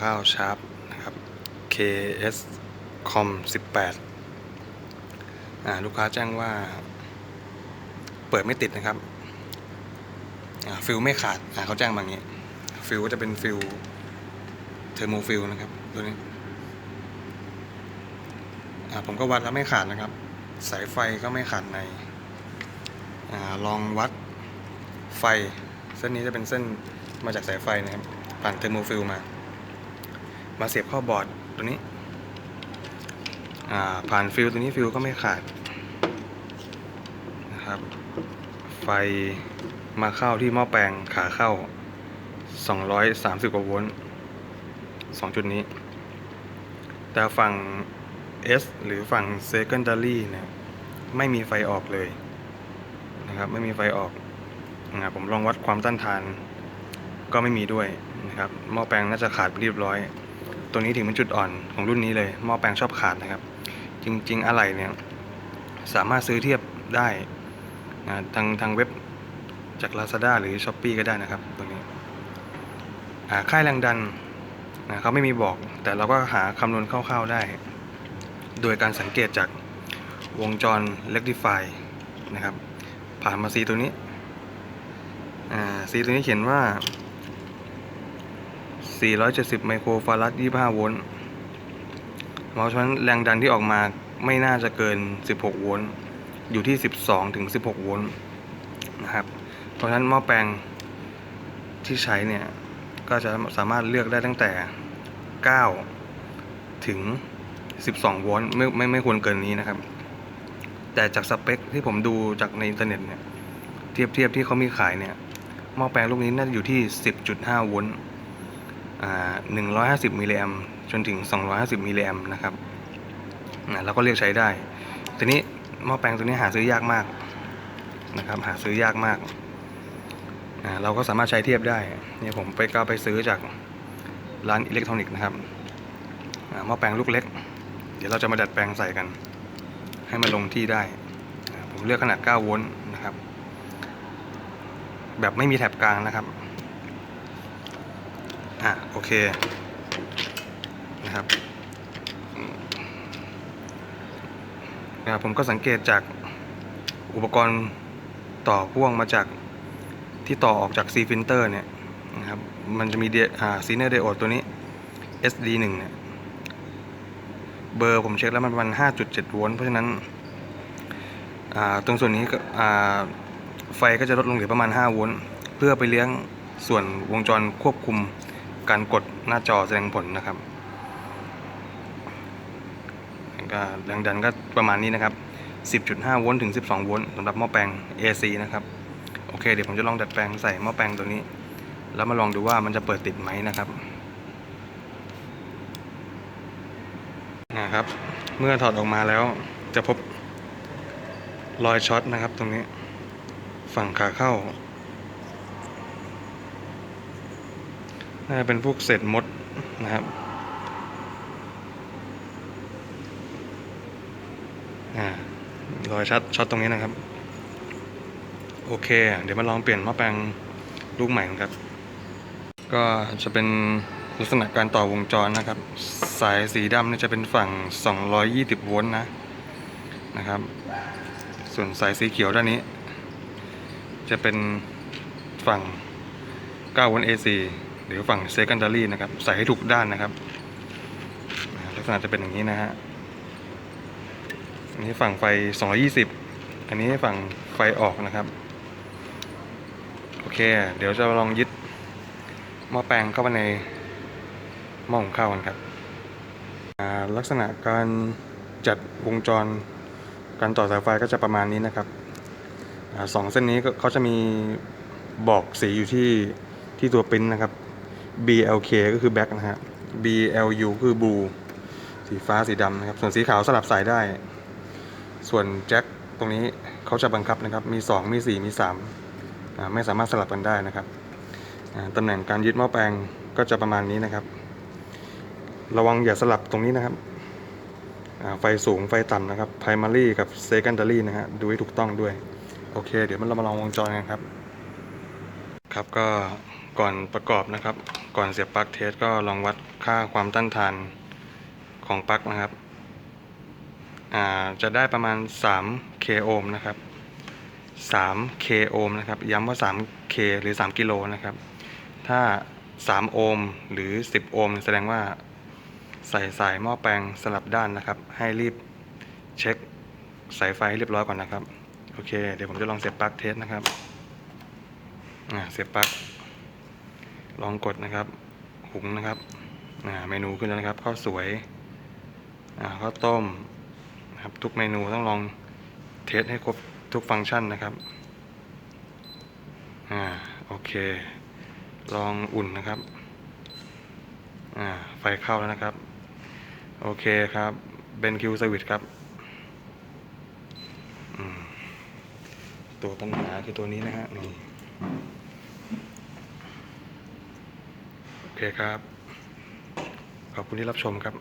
ข้าวชาร์ปนะครับ KS com 18อ่าลูกค้าแจ้งว่า เปิดไม่ติดนะครับฟิลไม่ขาดเขาแจ้งมาอย่างนี้ ฟิลก็จะเป็นฟิลเทอร์โมฟิลนะครับตัวนี้ผมก็วัดแล้วไม่ขาดนะครับ สายไฟก็ไม่ขาดในอลองวัดไฟ เส้นนี้จะเป็นเส้นมาจากสายไฟนะครับ ผ่านเทอร์โมฟิลมา มาเสียบเข้าบอร์ดตัวนี้ ผ่านฟิลตัวนี้ฟิลก็ไม่ขาดนะครับ ไฟมาเข้าที่หม้อแปลงขาเข้า 230 กว่าโวลต์2จุดนี้ แต่ฝั่ง S หรือฝั่ง secondary เนี่ยไม่มีไฟออกเลยนะครับไม่มีไฟออกนะผมลองวัดความต้านทานก็ไม่มีด้วยนะครับหม้อแปลงน่าจะขาดไปเรียบร้อย ตัวนี้ถึงเป็นจุดอ่อนของรุ่นนี้เลยหม้อแปลงชอบขาดนะครับ จริง ๆ อะไรเนี่ยสามารถซื้อเทียบได้นะทางทางเว็บจาก Lazada หรือ s h อ p e e ก็ได้นะครับตัวนี้อ่าค่ายแรงดันนะเขาไม่มีบอก แต่เราก็หาคำนวณคร่าวๆได้ โดยการสังเกตจากวงจร rectify นะครับ ผ่านมาซีตัวนี้ซีตัวนี้เขียนว่า 470 ไมโครฟาราด25 โวลต์เพราะฉะนั้นแรงดันที่ออกมาไม่น่าจะเกิน 16 โวลต์ อยู่ที่ 12 ถึง 16 โวลต์นะครับ เพราะฉะนั้นหม้อแปลงที่ใช้เนี่ย ก็จะสามารถเลือกได้ตั้งแต่ 9 ถึง 12 โวลต์ไม่ไม่ไม่ควรเกินนี้นะครับ แต่จากสเปคที่ผมดูจากในอินเทอร์เน็ตเนี่ย เทียบเทียบที่เขามีขายเนี่ยหม้อแปลงลูกนี้น่าจะอยู่ที่ 10.5 โวลต์ 150มิลลิแอมจนถึง 250มิลลิแอมนะครับเราก็เรียกใช้ได้ ทีนี้หม้อแปลงตัวนี้หาซื้อยากมากนะครับหาซื้อยากมาก เราก็สามารถใช้เทียบได้เนี่ยผมไปก็ไปซื้อจากร้านอิเล็กทรอนิกส์นะครับหม้อแปลงลูกเล็ก เดี๋ยวเราจะมาดัดแปลงใส่กัน ให้มันลงที่ได้ ผมเลือกขนาด 9 โวลต์นะครับ แบบไม่มีแถบกลางนะครับ อะโอเคนะครับนะครับผมก็สังเกตจากอุปกรณ์ต่อพ่วงมาจากที่ต่อออกจาก C filter เนี่ยนะครับมันจะมีเดอ่าซีเนอร์ไดโอดตัวนี้ SD1 เนี่ยเบอร์ผมเช็คแล้วมันประมาณ5.7 โวลต์เพราะฉะนั้นตรงส่วนนี้ก็ไฟก็จะลดลงเหลือประมาณ 5 โวลต์เพื่อไปเลี้ยงส่วนวงจรควบคุม การกดหน้าจอแสดงผลนะครับก็แรงดันก็ประมาณนี้นะครับ 10.5 โวลต์ถึง 12 โวลต์สำหรับหม้อแปลง AC นะครับ โอเค เดี๋ยวผมจะลองดัดแปลงใส่หม้อแปลงตัวนี้ แล้วมาลองดูว่ามันจะเปิดติดไหมนะครับนะครับ เมื่อถอดออกมาแล้วจะพบรอยช็อตนะครับตรงนี้ ฝั่งขาเข้า น่าเป็นพวกเศษมดนะครับรอยช็อตช็อตตรงนี้นะครับ โอเค เดี๋ยวมาลองเปลี่ยนหม้อแปลงลูกใหม่กันครับ ก็จะเป็นลักษณะการต่อวงจรนะครับ สายสีดำเนี่ยจะเป็นฝั่ง 220 โวลต์นะนะครับ ส่วนสายสีเขียวด้านนี้ จะเป็นฝั่ง 9 โวลต์ AC หรือฝั่ง secondary นะครับ ใส่ให้ถูกด้านนะครับ ลักษณะจะเป็นอย่างนี้นะฮะ อันนี้ฝั่งไฟ 220 อันนี้ฝั่งไฟออกนะครับ โอเค เดี๋ยวจะลองยึดหม้อแปลงเข้าไปในหม้อหุงข้าวกันครับลักษณะการจัดวงจรการต่อสายไฟก็จะประมาณนี้นะครับอสองเส้นนี้เขาจะมีบอกสีอยู่ที่ที่ตัวปิ้นนะครับ BLK ก็คือ black นะฮะ BLU คือ blue สีฟ้าสีดำนะครับ ส่วนสีขาวสลับสายได้ ส่วนแจ็คตรงนี้เขาจะบังคับนะครับ มี 2 มี 4 มี3อ่าไม่สามารถสลับกันได้นะครับตำแหน่งการยึดหม้อแปลงก็จะประมาณนี้นะครับ ระวังอย่าสลับตรงนี้นะครับ ไฟสูงไฟต่ำนะครับ primary กับ secondary นะฮะ ดูให้ถูกต้องด้วย โอเค เดี๋ยวมันเรามาลองวงจรกันครับ ครับก็ ก่อนประกอบนะครับ ก่อนเสียบปลั๊กเทสก็ลองวัดค่าความต้านทานของปลั๊กนะครับจะได้ประมาณ 3 k โอห์มนะครับ 3 k โอห์มนะครับ ย้ำว่า 3 k หรือ 3 กิโลนะครับ ถ้า 3 โอห์มหรือ 10 โอห์มแสดงว่าใส่สายหม้อแปลงสลับด้านนะครับ ให้รีบเช็คสายไฟให้เรียบร้อยก่อนนะครับ โอเค เดี๋ยวผมจะลองเสียบปลั๊กเทสนะครับ อ่า เสียบปลั๊ก ลองกดนะครับ หุงนะครับเมนูขึ้นแล้วนะครับข้าวสวยข้าวต้มนะครับทุกเมนูต้องลองเทสให้ครบทุกฟังก์ชันนะครับอ่าโอเค ลองอุ่นนะครับอ่าไฟเข้าแล้วนะครับ โอเคครับเบนคิวสวิตครับตัวปัญหาคือตัวนี้นะฮะนี่ โอ เคครับ ขอบคุณที่รับชมครับ